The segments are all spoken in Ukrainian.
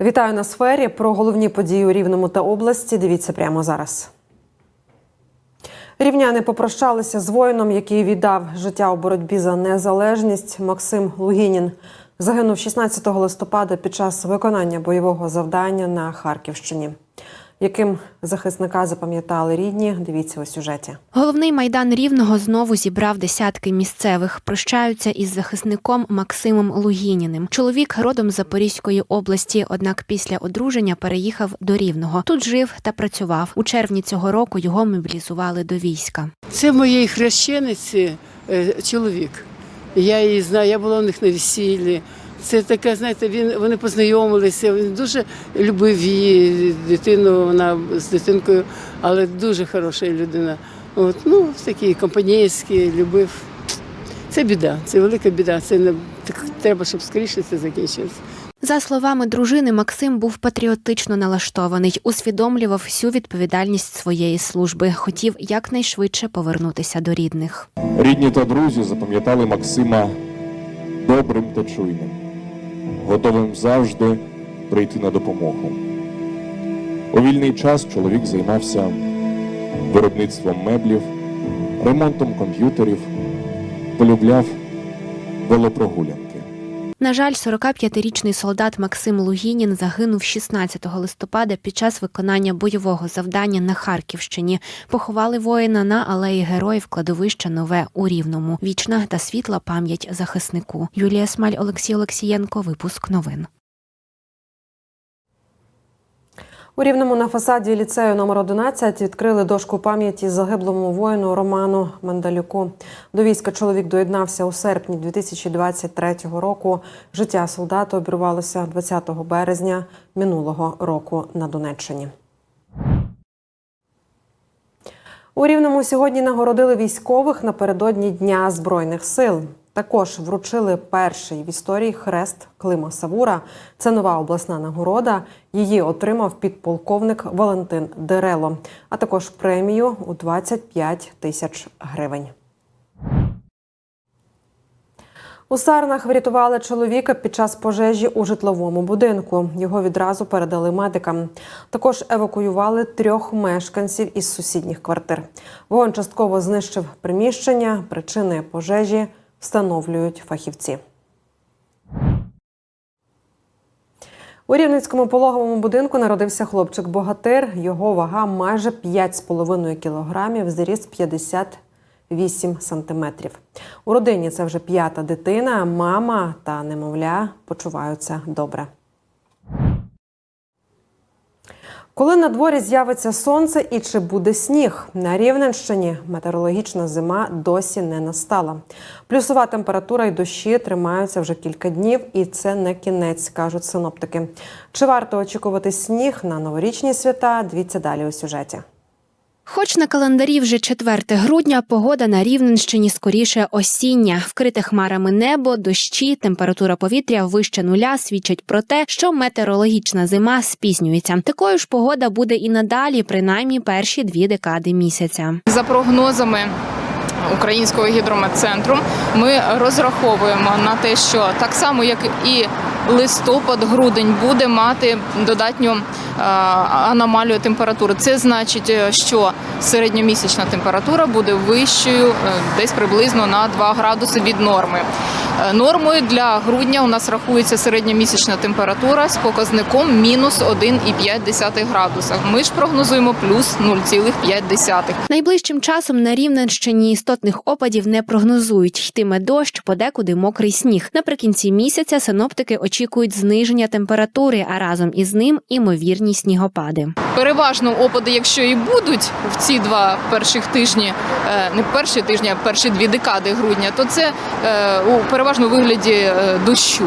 Вітаю на сфері. Про головні події у Рівному та області. Дивіться прямо зараз. Рівняни попрощалися з воїном, який віддав життя у боротьбі за незалежність. Максим Лугінін загинув 16 листопада під час виконання бойового завдання на Харківщині. Яким захисника запам'ятали рідні? Дивіться у сюжеті. Головний майдан рівного знову зібрав десятки місцевих. Прощаються із захисником Максимом Лугініним. Чоловік родом з Запорізької області, однак після одруження переїхав до Рівного. Тут жив та працював. У червні цього року його мобілізували до війська. Це моєї хрещениці е, чоловік. Я її знаю, я була у них на весіллі. Це таке, знаєте, він вони познайомилися. Він дуже любив її дитину. Вона з дитинкою, але дуже хороша людина. От ну такі компанійські, любив. Це біда, це велика біда. Це не так, треба, щоб скоріше це закінчилось. За словами дружини, Максим був патріотично налаштований, усвідомлював всю відповідальність своєї служби. Хотів якнайшвидше повернутися до рідних. Рідні та друзі запам'ятали Максима добрим та чуйним, готовим завжди прийти на допомогу. У вільний час чоловік займався виробництвом меблів, ремонтом комп'ютерів, полюбляв велопрогулянки. На жаль, 45-річний солдат Максим Лугінін загинув 16 листопада під час виконання бойового завдання на Харківщині. Поховали воїна на алеї героїв кладовища Нове у Рівному. Вічна та світла пам'ять захиснику. Юлія Смаль, Олексій Олексієнко. Випуск новин. У Рівному на фасаді ліцею номер 11 відкрили дошку пам'яті загиблому воїну Роману Мандалюку. До війська чоловік доєднався у серпні 2023 року. Життя солдата обірвалося 20 березня минулого року на Донеччині. У Рівному сьогодні нагородили військових напередодні Дня Збройних сил. Також вручили перший в історії хрест Клима Савура. Це нова обласна нагорода. Її отримав підполковник Валентин Дерело, а також премію у 25 тисяч гривень. У Сарнах врятували чоловіка під час пожежі у житловому будинку. Його відразу передали медикам. Також евакуювали трьох мешканців із сусідніх квартир. Вогонь частково знищив приміщення. Причини пожежі встановлюють фахівці. У Рівненському пологовому будинку народився хлопчик-богатир. Його вага майже 5,5 кілограмів, зріст 58 сантиметрів. У родині це вже п'ята дитина, мама та немовля почуваються добре. Коли на дворі з'явиться сонце і чи буде сніг? На Рівненщині метеорологічна зима досі не настала. Плюсова температура і дощі тримаються вже кілька днів, і це не кінець, кажуть синоптики. Чи варто очікувати сніг на новорічні свята? Дивіться далі у сюжеті. Хоч на календарі вже 4 грудня, погода на Рівненщині скоріше осіння. Вкрите хмарами небо, дощі, температура повітря вище нуля свідчать про те, що метеорологічна зима спізнюється. Такою ж погода буде і надалі, принаймні перші дві декади місяця. За прогнозами Українського гідрометцентру, ми розраховуємо на те, що так само, як і листопад, грудень буде мати додатню е, аномалію температури. Це значить, е, що середньомісячна температура буде вищою е, десь приблизно на 2 градуси від норми. Е, Нормою для грудня у нас рахується середньомісячна температура з показником мінус 1,5 градуса. Ми ж прогнозуємо плюс 0,5. Найближчим часом на Рівненщині істотних опадів не прогнозують. Йтиме дощ, подекуди мокрий сніг. Наприкінці місяця синоптики очікують зниження температури, а разом із ним імовірні снігопади. Переважно опади, якщо і будуть в ці два перших тижні, е, не перші тижні, а перші дві декади грудня, то це е, у переважно вигляді е, дощу.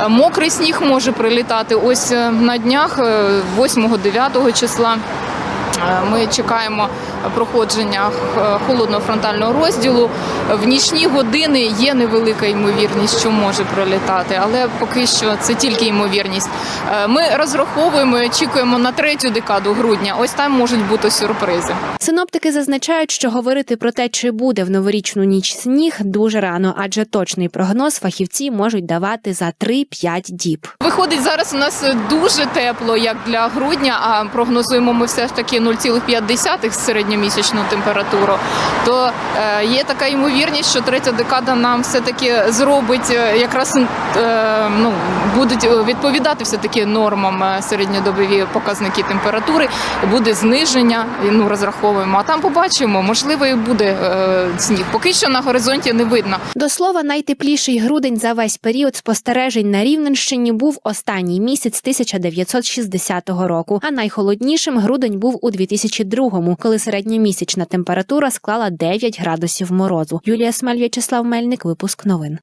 Е, Мокрий сніг може прилітати ось е, на днях, е, 8-9 числа. Ми чекаємо проходження е, холодного фронтального розділу. В нічні години є невелика ймовірність, що може пролітати, але поки що це тільки ймовірність. Е, Ми розраховуємо і очікуємо на третю декаду грудня. Ось там можуть бути сюрпризи. Синоптики зазначають, що говорити про те, чи буде в новорічну ніч сніг, дуже рано, адже точний прогноз фахівці можуть давати за 3-5 діб. Виходить, зараз у нас дуже тепло, як для грудня, а прогнозуємо ми все ж таки 0,5 середньомісячну температуру. То е, є така ймовірність, що третя декада нам все таки зробить е, якраз е, ну будуть відповідати все таки нормам середньодобові показники температури. Буде зниження. Ну розраховуємо. А там побачимо, можливо, і буде сніг. Поки що на горизонті не видно. До слова, найтепліший грудень за весь період спостережень на Рівненщині був останній місяць 1960 року, а найхолоднішим грудень був у 2002-му, коли середньомісячна температура склала 9 градусів морозу. Юлія Смаль, В'ячеслав Мельник, випуск новин.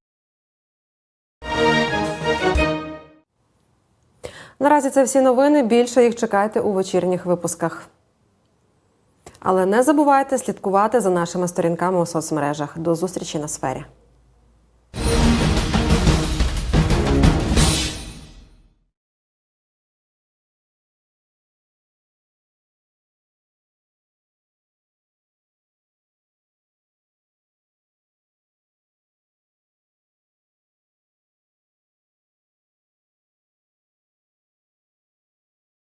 Наразі це всі новини. Більше їх чекайте у вечірніх випусках. Але не забувайте слідкувати за нашими сторінками у соцмережах. До зустрічі на сфері.